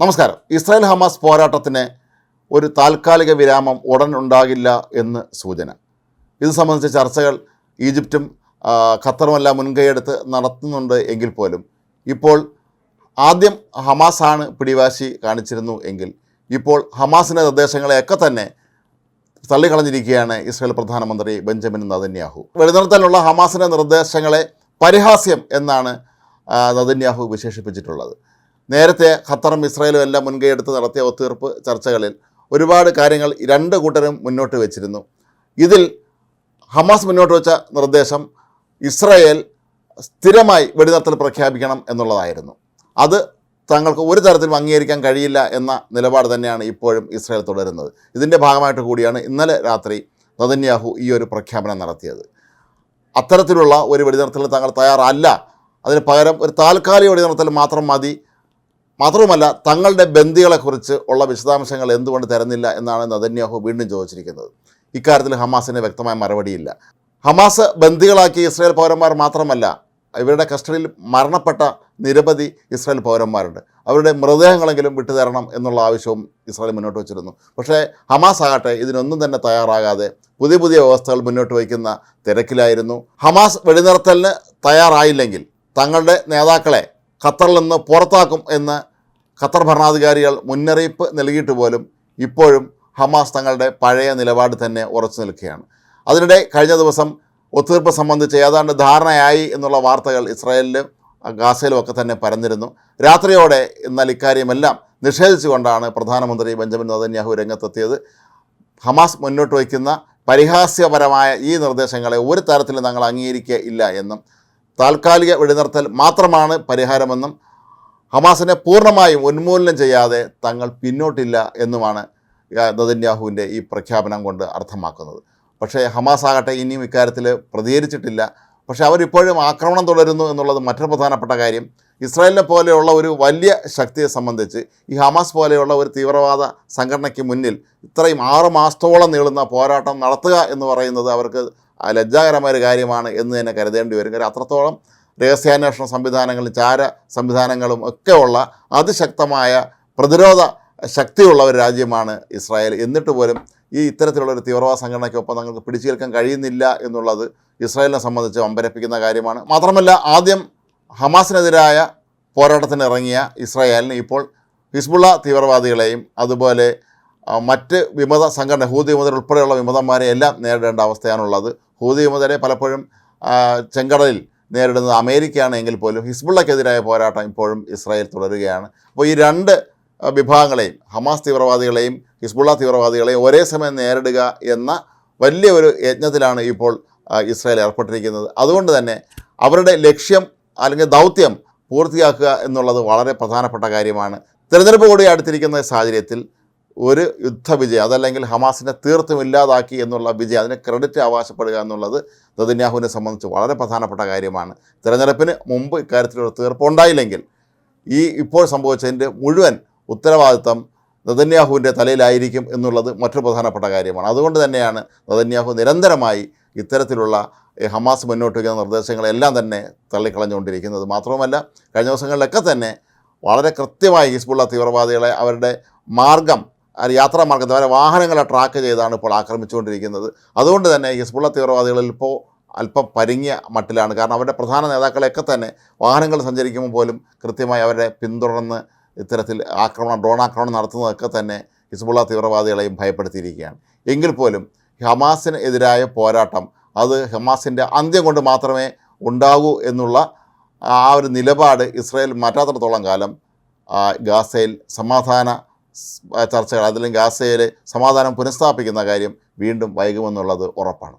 നമസ്കാരം. Israel Hamas പോരാട്ടത്തിന് ഒരു താൽക്കാലിക വിരാമം ഉടൻ ഉണ്ടാകില്ല എന്ന് സൂചന. ഇത് സംബന്ധിച്ച ചർച്ചകൾ ഈജിപ്തും ഖത്തറുമെല്ലാം മുൻകൈയെടുത്ത് നടത്തുന്നുണ്ട് എങ്കിൽ പോലും ഇപ്പോൾ ആദ്യം ഹമാസാണ് പിടിവാശി കാണിച്ചിരുന്നു എങ്കിൽ ഇപ്പോൾ ഹമാസിന്റെ നിർദ്ദേശങ്ങളെയൊക്കെ തന്നെ തള്ളിക്കളഞ്ഞിരിക്കുകയാണ് ഇസ്രായേൽ പ്രധാനമന്ത്രി ബെഞ്ചമിൻ നദന്യാഹു. വെടിനിർത്തലുള്ള ഹമാസിന്റെ നിർദ്ദേശങ്ങളെ പരിഹാസ്യം എന്നാണ് നദന്യാഹു വിശേഷിപ്പിച്ചിട്ടുള്ളത്. നേരത്തെ ഖത്തറും ഇസ്രായേലും എല്ലാം മുൻകൈയെടുത്ത് നടത്തിയ ഒത്തുതീർപ്പ് ചർച്ചകളിൽ ഒരുപാട് കാര്യങ്ങൾ രണ്ട് കൂട്ടരും മുന്നോട്ട് വെച്ചിരുന്നു. ഇതിൽ ഹമാസ് മുന്നോട്ട് വെച്ച നിർദ്ദേശം ഇസ്രായേൽ സ്ഥിരമായി വെടിനിർത്തൽ പ്രഖ്യാപിക്കണം എന്നുള്ളതായിരുന്നു. അത് തങ്ങൾക്ക് ഒരു തരത്തിലും അംഗീകരിക്കാൻ കഴിയില്ല എന്ന നിലപാട് തന്നെയാണ് ഇപ്പോഴും ഇസ്രായേൽ തുടരുന്നത്. ഇതിന്റെ ഭാഗമായിട്ട് കൂടിയാണ് ഇന്നലെ രാത്രി നദന്യാഹു ഈ ഒരു പ്രഖ്യാപനം നടത്തിയത്. അത്തരത്തിലുള്ള ഒരു വെടിനിർത്തൽ തങ്ങൾ തയ്യാറല്ല. അതിന് പകരം ഒരു താൽക്കാലിക വെടിനിർത്തൽ മാത്രം മതി മാത്രവുമല്ല തങ്ങളുടെ ബന്ദികളെക്കുറിച്ച് ഉള്ള വിശദാംശങ്ങൾ എന്തുകൊണ്ട് തരുന്നില്ല എന്നാണ് നദന്യാഹു വീണ്ടും ചോദിച്ചിരിക്കുന്നത്. ഇക്കാര്യത്തിൽ ഹമാസിന് വ്യക്തമായ മറുപടിയില്ല. ഹമാസ് ബന്ദികളാക്കിയ ഇസ്രായേൽ പൗരന്മാർ മാത്രമല്ല ഇവരുടെ കസ്റ്റഡിയിൽ മരണപ്പെട്ട നിരവധി ഇസ്രായേൽ പൗരന്മാരുണ്ട്. അവരുടെ മൃതദേഹങ്ങളെങ്കിലും വിട്ടുതരണം എന്നുള്ള ആവശ്യവും ഇസ്രായേൽ മുന്നോട്ട് വച്ചിരുന്നു. പക്ഷേ ഹമാസ് ആകട്ടെ ഇതിനൊന്നും തന്നെ തയ്യാറാകാതെ പുതിയ പുതിയ വ്യവസ്ഥകൾ മുന്നോട്ട് വയ്ക്കുന്ന തിരക്കിലായിരുന്നു. ഹമാസ് വെടിനിർത്തലിന് തയ്യാറായില്ലെങ്കിൽ തങ്ങളുടെ നേതാക്കളെ ഖത്തറിൽ നിന്ന് പുറത്താക്കും എന്ന് ഖത്തർ ഭരണാധികാരികൾ മുന്നറിയിപ്പ് നൽകിയിട്ട് പോലും ഇപ്പോഴും ഹമാസ് തങ്ങളുടെ പഴയ നിലപാട് തന്നെ ഉറച്ചു നിൽക്കുകയാണ്. അതിനിടെ കഴിഞ്ഞ ദിവസം ഒത്തുതീർപ്പ് സംബന്ധിച്ച് ഏതാണ്ട് ധാരണയായി എന്നുള്ള വാർത്തകൾ ഇസ്രായേലിലും ഗാസയിലും ഒക്കെ തന്നെ പരന്നിരുന്നു. രാത്രിയോടെ എന്നാൽ ഇക്കാര്യമെല്ലാം നിഷേധിച്ചുകൊണ്ടാണ് പ്രധാനമന്ത്രി ബെഞ്ചമിൻ നദന്യാഹു രംഗത്തെത്തിയത്. ഹമാസ് മുന്നോട്ട് വയ്ക്കുന്ന പരിഹാസ്യപരമായ ഈ നിർദ്ദേശങ്ങളെ ഒരു തരത്തിലും ഞങ്ങൾ അംഗീകരിക്കുകയില്ല എന്നും താൽക്കാലിക വെടിനിർത്തൽ മാത്രമാണ് പരിഹാരമെന്നും ഹമാസിനെ പൂർണമായും ഉന്മൂലനം ചെയ്യാതെ തങ്ങൾ പിന്നോട്ടില്ല എന്നുമാണ് നദന്യാഹുവിന്റെ ഈ പ്രഖ്യാപനം കൊണ്ട് അർത്ഥമാക്കുന്നത്. പക്ഷേ ഹമാസ് ആകട്ടെ ഇനിയും ഇക്കാര്യത്തിൽ പ്രതികരിച്ചിട്ടില്ല. പക്ഷേ അവരിപ്പോഴും ആക്രമണം തുടരുന്നു എന്നുള്ളത് മറ്റൊരു പ്രധാനപ്പെട്ട കാര്യം. ഇസ്രായേലിനെ പോലെയുള്ള ഒരു വലിയ ശക്തിയെ സംബന്ധിച്ച് ഈ ഹമാസ് പോലെയുള്ള ഒരു തീവ്രവാദ സംഘടനയ്ക്ക് മുന്നിൽ ഇത്രയും ആറ് മാസത്തോളം നീളുന്ന പോരാട്ടം നടത്തുക എന്ന് പറയുന്നത് അവർക്ക് ലജ്ജാകരമായ ഒരു കാര്യമാണ് എന്ന് തന്നെ കരുതേണ്ടി വരും. കാര്യം അത്രത്തോളം രഹസ്യാന്വേഷണ സംവിധാനങ്ങളും ചാര സംവിധാനങ്ങളും ഒക്കെ ഉള്ള അതിശക്തമായ പ്രതിരോധ ശക്തിയുള്ള ഒരു രാജ്യമാണ് ഇസ്രായേൽ. എന്നിട്ട് പോലും ഈ ഇത്തരത്തിലുള്ള ഒരു തീവ്രവാദ സംഘടനയ്ക്കൊപ്പം ഞങ്ങൾക്ക് പിടിച്ചു കേൾക്കാൻ കഴിയുന്നില്ല എന്നുള്ളത് ഇസ്രായേലിനെ സംബന്ധിച്ച് അമ്പരപ്പിക്കുന്ന കാര്യമാണ്. മാത്രമല്ല ആദ്യം ഹമാസിനെതിരായ പോരാട്ടത്തിന് ഇറങ്ങിയ ഇസ്രായേലിന് ഇപ്പോൾ ഹിസ്ബുള്ള തീവ്രവാദികളെയും അതുപോലെ മറ്റ് വിമത സംഘടന ഹൂതി വിമതർ ഉൾപ്പെടെയുള്ള വിമതന്മാരെ എല്ലാം നേരിടേണ്ട അവസ്ഥയാണുള്ളത്. ഹൂതി വിമതരെ പലപ്പോഴും ചെങ്കടലിൽ നേരിടുന്നത് അമേരിക്കയാണ് എങ്കിൽ പോലും ഹിസ്ബുള്ളക്കെതിരായ പോരാട്ടം ഇപ്പോഴും ഇസ്രായേൽ തുടരുകയാണ്. അപ്പോൾ ഈ രണ്ട് വിഭാഗങ്ങളെയും ഹമാസ് തീവ്രവാദികളെയും ഹിസ്ബുള്ള തീവ്രവാദികളെയും ഒരേ സമയം നേരിടുക എന്ന വലിയൊരു യജ്ഞത്തിലാണ് ഇപ്പോൾ ഇസ്രായേൽ ഏർപ്പെട്ടിരിക്കുന്നത്. അതുകൊണ്ട് തന്നെ അവരുടെ ലക്ഷ്യം അല്ലെങ്കിൽ ദൗത്യം പൂർത്തിയാക്കുക എന്നുള്ളത് വളരെ പ്രധാനപ്പെട്ട കാര്യമാണ്. തിരഞ്ഞെടുപ്പ് കൂടി അടുത്തിരിക്കുന്ന സാഹചര്യത്തിൽ ഒരു യുദ്ധവിജയം അതല്ലെങ്കിൽ ഹമാസിനെ തീർത്തും ഇല്ലാതാക്കി എന്നുള്ള വിജയം അതിന് ക്രെഡിറ്റ് അവകാശപ്പെടുക എന്നുള്ളത് നദിന്യാഹുവിനെ സംബന്ധിച്ച് വളരെ പ്രധാനപ്പെട്ട കാര്യമാണ്. തിരഞ്ഞെടുപ്പിന് മുമ്പ് ഇക്കാര്യത്തിലൊരു തീർപ്പുണ്ടായില്ലെങ്കിൽ ഈ ഇപ്പോൾ സംഭവിച്ചതിന്റെ മുഴുവൻ ഉത്തരവാദിത്തം നദന്യാഹുവിന്റെ തലയിലായിരിക്കും എന്നുള്ളത് മറ്റൊരു പ്രധാനപ്പെട്ട കാര്യമാണ്. അതുകൊണ്ട് തന്നെയാണ് നദന്യാഹു നിരന്തരമായി ഇത്തരത്തിലുള്ള ഹമാസ് മുന്നോട്ട് വയ്ക്കുന്ന നിർദ്ദേശങ്ങളെല്ലാം തന്നെ തള്ളിക്കളഞ്ഞുകൊണ്ടിരിക്കുന്നത്. മാത്രവുമല്ല കഴിഞ്ഞ ദിവസങ്ങളിലൊക്കെ തന്നെ വളരെ കൃത്യമായി ഹിസ്ബുള്ള തീവ്രവാദികളെ അവരുടെ മാർഗം ആ യാത്രാ മാർഗം അവരെ വാഹനങ്ങളെ ട്രാക്ക് ചെയ്താണ് ഇപ്പോൾ ആക്രമിച്ചുകൊണ്ടിരിക്കുന്നത്. അതുകൊണ്ട് തന്നെ ഹിസ്ബുള്ള തീവ്രവാദികളിൽ ഇപ്പോൾ അല്പം പരിങ്ങിയ മട്ടിലാണ്. കാരണം അവരുടെ പ്രധാന നേതാക്കളെയൊക്കെ തന്നെ വാഹനങ്ങൾ സഞ്ചരിക്കുമ്പോൾ പോലും കൃത്യമായി അവരെ പിന്തുടർന്ന് ഇത്തരത്തിൽ ആക്രമണം ഡ്രോൺ ആക്രമണം നടത്തുന്നതൊക്കെ തന്നെ ഹിസ്ബുള്ള തീവ്രവാദികളെയും ഭയപ്പെടുത്തിയിരിക്കുകയാണ്. എങ്കിൽ പോലും ഹമാസിന് എതിരായ പോരാട്ടം അത് ഹമാസിന്റെ അന്ത്യം കൊണ്ട് മാത്രമേ ഉണ്ടാകൂ എന്നുള്ള ആ ഒരു നിലപാട് ഇസ്രായേൽ മാറ്റാത്തിടത്തോളം കാലം ഗാസയിൽ സമാധാന ചർച്ചകൾ അതിലും ഗാസയിൽ സമാധാനം പുനഃസ്ഥാപിക്കുന്ന കാര്യം വീണ്ടും വൈകുമെന്നുള്ളത് ഉറപ്പാണ്.